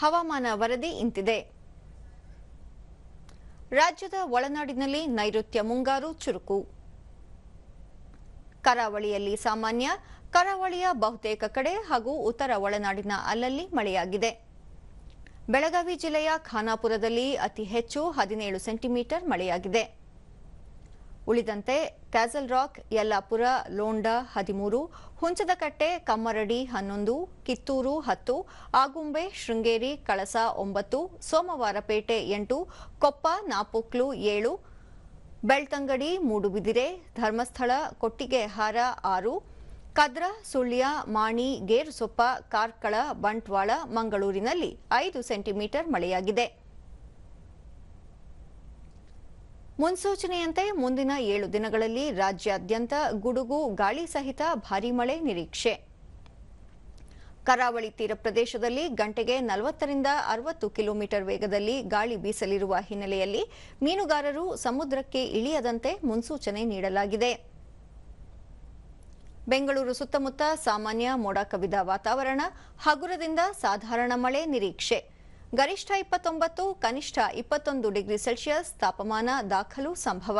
ಹವಾಮಾನ ವರದಿ ಇಂತಿದೆ. ರಾಜ್ಯದ ಒಳನಾಡಿನಲ್ಲಿ ನೈಋತ್ಯ ಮುಂಗಾರು ಚುರುಕು. ಕರಾವಳಿಯಲ್ಲಿ ಸಾಮಾನ್ಯ, ಕರಾವಳಿಯ ಬಹುತೇಕ ಕಡೆ ಹಾಗೂ ಉತ್ತರ ಒಳನಾಡಿನ ಅಲ್ಲಲ್ಲಿ ಮಳೆಯಾಗಿದೆ. ಬೆಳಗಾವಿ ಜಿಲ್ಲೆಯ ಖಾನಾಪುರದಲ್ಲಿ ಅತಿ ಹೆಚ್ಚು ಹದಿನೇಳು ಸೆಂಟಿಮೀಟರ್ ಮಳೆಯಾಗಿದೆ. ಉಳಿದಂತೆ ಕ್ಯಾಸಲ್ ರಾಕ್ ಯಲ್ಲಾಪುರ, ಲೋಂಡಾ ಹದಿಮೂರು, ಹುಂಚದಕಟ್ಟೆ, ಕಮ್ಮರಡಿ ಹನ್ನೊಂದು, ಕಿತ್ತೂರು ಹತ್ತು, ಆಗುಂಬೆ, ಶೃಂಗೇರಿ ಕಳಸ ಒಂಬತ್ತು, ಸೋಮವಾರಪೇಟೆ ಎಂಟು, ಕೊಪ್ಪ ನಾಪೋಕ್ಲು ಏಳು, ಬೆಳ್ತಂಗಡಿ ಮೂಡುಬಿದಿರೆ, ಧರ್ಮಸ್ಥಳ ಕೊಟ್ಟಿಗೆಹಾರ ಆರು, ಕದ್ರ, ಸುಳ್ಯ, ಮಾಣಿ, ಗೇರುಸೊಪ್ಪ, ಕಾರ್ಕಳ, ಬಂಟ್ವಾಳ, ಮಂಗಳೂರಿನಲ್ಲಿ ಐದು ಸೆಂಟಿಮೀಟರ್ ಮಳೆಯಾಗಿದೆ. ಮುನ್ಸೂಚನೆಯಂತೆ ಮುಂದಿನ ಏಳು ದಿನಗಳಲ್ಲಿ ರಾಜ್ಯಾದ್ಯಂತ ಗುಡುಗು, ಗಾಳಿ ಸಹಿತ ಭಾರೀ ಮಳೆ ನಿರೀಕ್ಷೆ. ಕರಾವಳಿ ತೀರ ಪ್ರದೇಶದಲ್ಲಿ ಗಂಟೆಗೆ ನಲವತ್ತರಿಂದ ಅರವತ್ತು ಕಿಲೋಮೀಟರ್ ವೇಗದಲ್ಲಿ ಗಾಳಿ ಬೀಸಲಿರುವ ಹಿನ್ನೆಲೆಯಲ್ಲಿ ಮೀನುಗಾರರು ಸಮುದ್ರಕ್ಕೆ ಇಳಿಯದಂತೆ ಮುನ್ಸೂಚನೆ ನೀಡಲಾಗಿದೆ. ಬೆಂಗಳೂರು ಸುತ್ತಮುತ್ತ ಸಾಮಾನ್ಯ ಮೋಡ ಕವಿದ ವಾತಾವರಣ, ಹಗುರದಿಂದ ಸಾಧಾರಣ ಮಳೆ ನಿರೀಕ್ಷೆ. ಗರಿಷ್ಠ ಇಪ್ಪತ್ತೊಂಬತ್ತು ಕನಿಷ್ಠ ಇಪ್ಪತ್ತೊಂದು ಡಿಗ್ರಿ ಸೆಲ್ಸಿಯಸ್ ತಾಪಮಾನ ದಾಖಲು ಸಂಭವ.